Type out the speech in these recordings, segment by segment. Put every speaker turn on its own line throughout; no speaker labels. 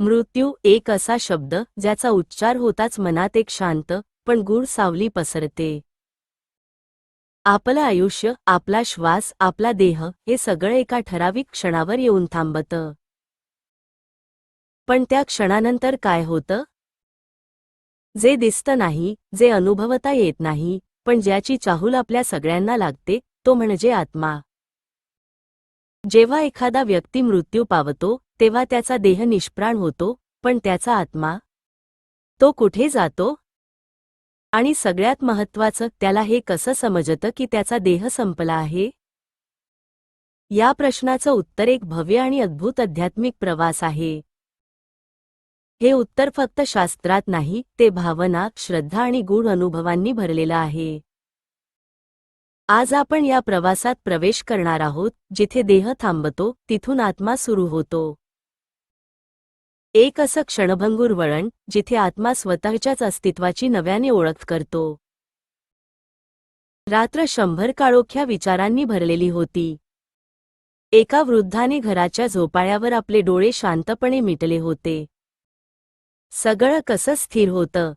मृत्यू एक असा शब्द ज्याचा उच्चार होताच मनात एक शांत पण गूढ सावली पसरते. आपलं आयुष्य आपला श्वास आपला देह हे सगळं एका ठराविक क्षणावर येऊन थांबतं. पण त्या क्षणानंतर काय होतं? जे दिसतं नाही जे अनुभवता येत नाही पण ज्याची चाहूल आपल्या सगळ्यांना लागते तो म्हणजे आत्मा. जेव्हा एखादा व्यक्ती मृत्यू पावतो तेव्हा त्याचा देह निष्प्राण होतो पण त्याचा आत्मा तो कुठे जातो? आणि सगळ्यात महत्वाचं त्याला हे कसं समजतं की त्याचा देह संपला आहे? या प्रश्नाचं उत्तर एक भव्य आणि अद्भुत आध्यात्मिक प्रवास आहे. हे उत्तर फक्त शास्त्रात नाही ते भावना श्रद्धा आणि गूढ अनुभवांनी भरलेलं आहे. आज आपण या प्रवासात प्रवेश करणार आहोत जिथे देह थांबतो तिथून आत्मा सुरू होतो. एक असं क्षणभंगूर वळण जिथे आत्मा स्वतःच्याच अस्तित्वाची नव्याने ओळख करतो. रात्र शंभर काळोख्या विचारांनी भरलेली होती. एका वृद्धाने घराच्या झोपाळ्यावर आपले डोळे शांतपणे मिटले होते. सगळं कसं स्थिर होतं?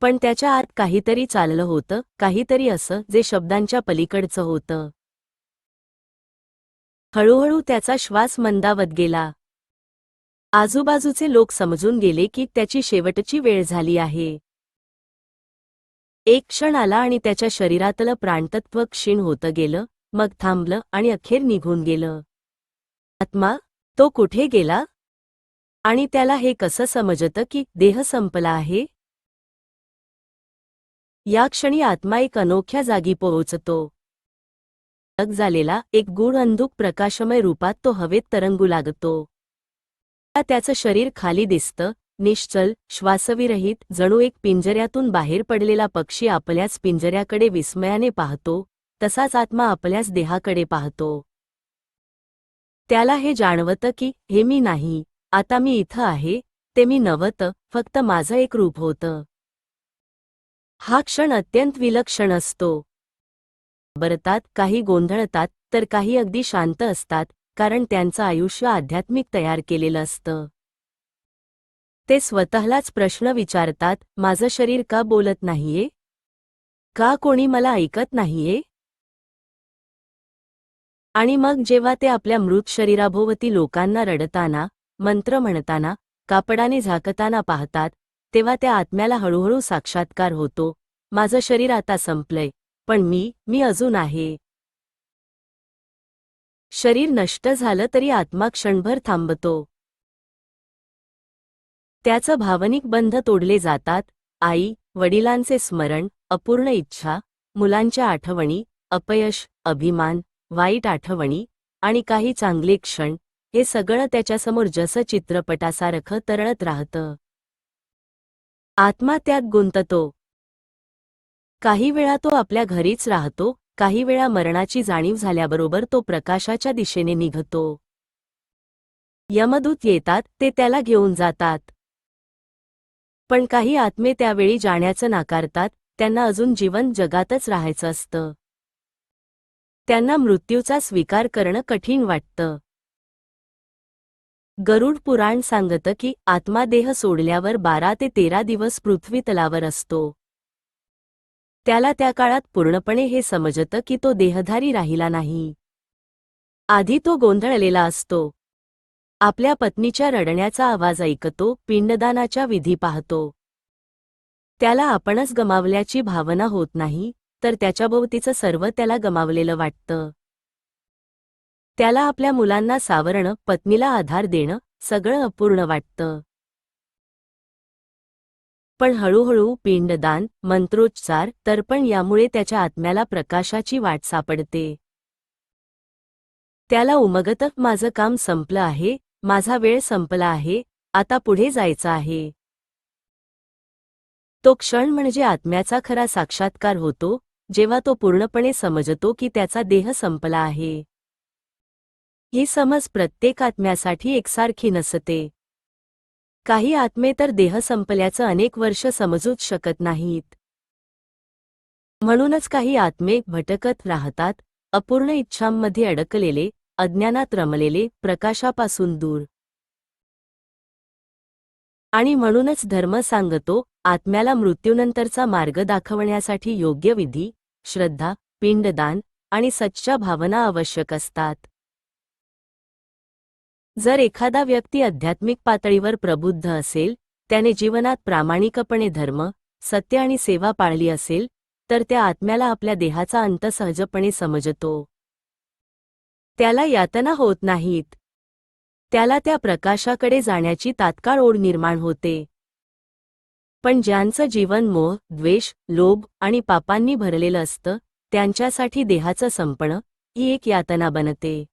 पण त्याच्या आत काहीतरी चाललं होतं काहीतरी असं जे शब्दांच्या पलीकडचं होतं. हळूहळू त्याचा श्वास मंदावत गेला. आजूबाजूचे लोक समजून गेले की त्याची शेवटची वेळ झाली आहे. एक क्षण आला आणि त्याच्या शरीरातलं प्राणतत्व क्षीण होतं गेलं मग थांबलं आणि अखेर निघून गेलं. आत्मा तो कुठे गेला? आणि त्याला हे कसं समजतं की देह संपला आहे? या क्षणी आत्मा एक अनोख्या जागी पोहोचतो. झालेला एक गूढ अंधुक प्रकाशमय रूपात तो हवेत तरंगू लागतो. त्याचं शरीर खाली दिसतं निश्चल श्वासविरहित जणू एक पिंजऱ्यातून बाहेर पडलेला पक्षी आपल्याच पिंजऱ्याकडे विस्मयाने पाहतो तसाच आत्मा आपल्याच देहाकडे पाहतो. त्याला हे जाणवतं की हे मी नाही आता मी इथं आहे ते मी नवतं फक्त माझं एक रूप होतं. हा क्षण अत्यंत विलक्षण असतो. बरतात काही गोंधळतात तर काही अगदी शांत असतात कारण त्यांचं आयुष्य आध्यात्मिक तयार केलेलं असतं. ते स्वतःलाच प्रश्न विचारतात माझं शरीर का बोलत नाहीये? का कोणी मला ऐकत नाहीये? आणि मग जेव्हा ते आपल्या मृत शरीराभोवती लोकांना रडताना मंत्र म्हणताना कापडाने झाकताना पाहतात तेव्हा त्या आत्म्याला हळूहळू साक्षात्कार होतो माझं शरीर आता संपलंय पण मी मी अजून आहे. शरीर नष्ट झालं तरी आत्मा क्षणभर थांबतो. त्याचं भावनिक बंध तोडले जातात. आई वडिलांचे स्मरण अपूर्ण इच्छा मुलांच्या आठवणी अपयश अभिमान वाईट आठवणी आणि काही चांगले क्षण हे सगळं त्याच्यासमोर जसं चित्रपटासारखं तरळत राहतं. आत्मा त्यात गुंततो. काही वेळा तो आपल्या घरीच राहतो काही वेळा मरणाची जाणीव झाल्याबरोबर तो प्रकाशाच्या दिशेने निघतो. यमदूत येतात ते त्याला घेऊन जातात. पण काही आत्मे त्यावेळी जाण्याचं नाकारतात त्यांना अजून जीवन जगातच राहायचं असतं. त्यांना मृत्यूचा स्वीकार करणं कठीण वाटतं. गरुड पुराण सांगतं की आत्मा देह सोडल्यावर बारा ते तेरा दिवस पृथ्वी तलावर असतो. त्याला त्या काळात पूर्णपणे हे समजतं की तो देहधारी राहिला नाही. आधी तो गोंधळलेला असतो. आपल्या पत्नीच्या रडण्याचा आवाज ऐकतो पिंडदानाच्या विधी पाहतो. त्याला आपणच गमावल्याची भावना होत नाही तर त्याच्याभोवतीचं सर्व त्याला गमावलेलं वाटतं. त्याला आपल्या मुलांना सावरणं पत्नीला आधार देणं सगळं अपूर्ण वाटतं. पण हळूहळू पिंडदान मंत्रोच्चार तर्पण यामुळे त्याच्या आत्म्याला प्रकाशाची वाट सापडते. त्याला उमगत माझं काम संपलं आहे माझा वेळ संपला आहे आता पुढे जायचं आहे. तो क्षण म्हणजे आत्म्याचा खरा साक्षात्कार होतो जेव्हा तो पूर्णपणे समजतो की त्याचा देह संपला आहे. ही समज प्रत्येक आत्म्यासाठी एकसारखी नसते. काही आत्मे तर देह संपल्याचं अनेक वर्ष समजूच शकत नाहीत. म्हणूनच काही आत्मे भटकत राहतात अपूर्ण इच्छांमध्ये अडकलेले अज्ञानात रमलेले प्रकाशापासून दूर. आणि म्हणूनच धर्म सांगतो आत्म्याला मृत्यूनंतरचा मार्ग दाखवण्यासाठी योग्य विधी श्रद्धा पिंडदान आणि सच्च्या भावना आवश्यक असतात. जर एखादा व्यक्ती आध्यात्मिक पातळीवर प्रबुद्ध असेल त्याने जीवनात प्रामाणिकपणे धर्म सत्य आणि सेवा पाळली असेल तर त्या आत्म्याला आपल्या देहाचा अंत सहजपणे समजतो. त्याला यातना होत नाहीत. त्याला त्या प्रकाशाकडे जाण्याची तात्काळ ओढ निर्माण होते. पण ज्यांचं जीवन मोह द्वेष लोभ आणि पापांनी भरलेलं असतं त्यांच्यासाठी देहाचं संपणं ही एक यातना बनते.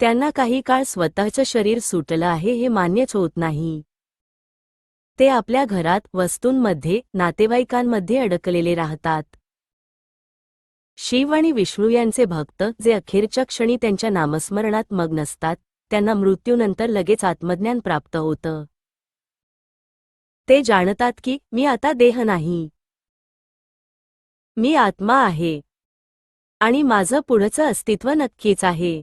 त्यांना काही काळ स्वतःचं शरीर सुटलं आहे हे मान्यच होत नाही. ते आपल्या घरात वस्तूंमध्ये नातेवाईकांमध्ये अडकलेले राहतात. शिव आणि विष्णू यांचे भक्त जे अखेरच्या क्षणी त्यांच्या नामस्मरणात मग्न असतात त्यांना मृत्यूनंतर लगेच आत्मज्ञान प्राप्त होतं. ते जाणतात की मी आता देह नाही. मी आत्मा आहे. आणि माझं पुढचं अस्तित्व नक्कीच आहे.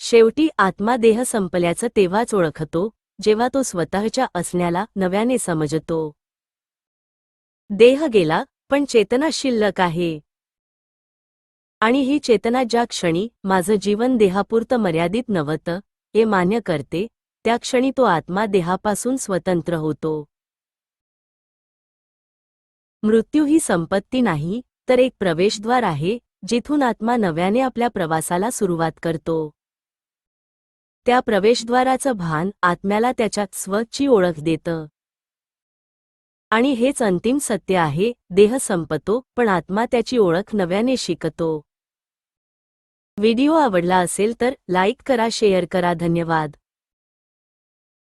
शेवटी आत्मा देह संपल्याचं तेव्हाच ओळखतो जेव्हा तो स्वतःच्या असण्याला नव्याने समजतो. देह गेला पण चेतना शिल्लक आहे. आणि ही चेतना ज्या क्षणी माझं जीवन देहापुरतं मर्यादित नव्हतं हे मान्य करते त्या क्षणी तो आत्मा देहापासून स्वतंत्र होतो. मृत्यू ही संपत्ती नाही तर एक प्रवेशद्वार आहे जिथून आत्मा नव्याने आपल्या प्रवासाला सुरुवात करतो. त्या प्रवेशद्वाराचं भान आत्म्याला त्याच्या स्वची ओळख देतं. आणि हेच अंतिम सत्य आहे देह संपतो पण आत्मा त्याची ओळख नव्याने शिकतो. व्हिडिओ आवडला असेल तर लाईक करा शेअर करा धन्यवाद.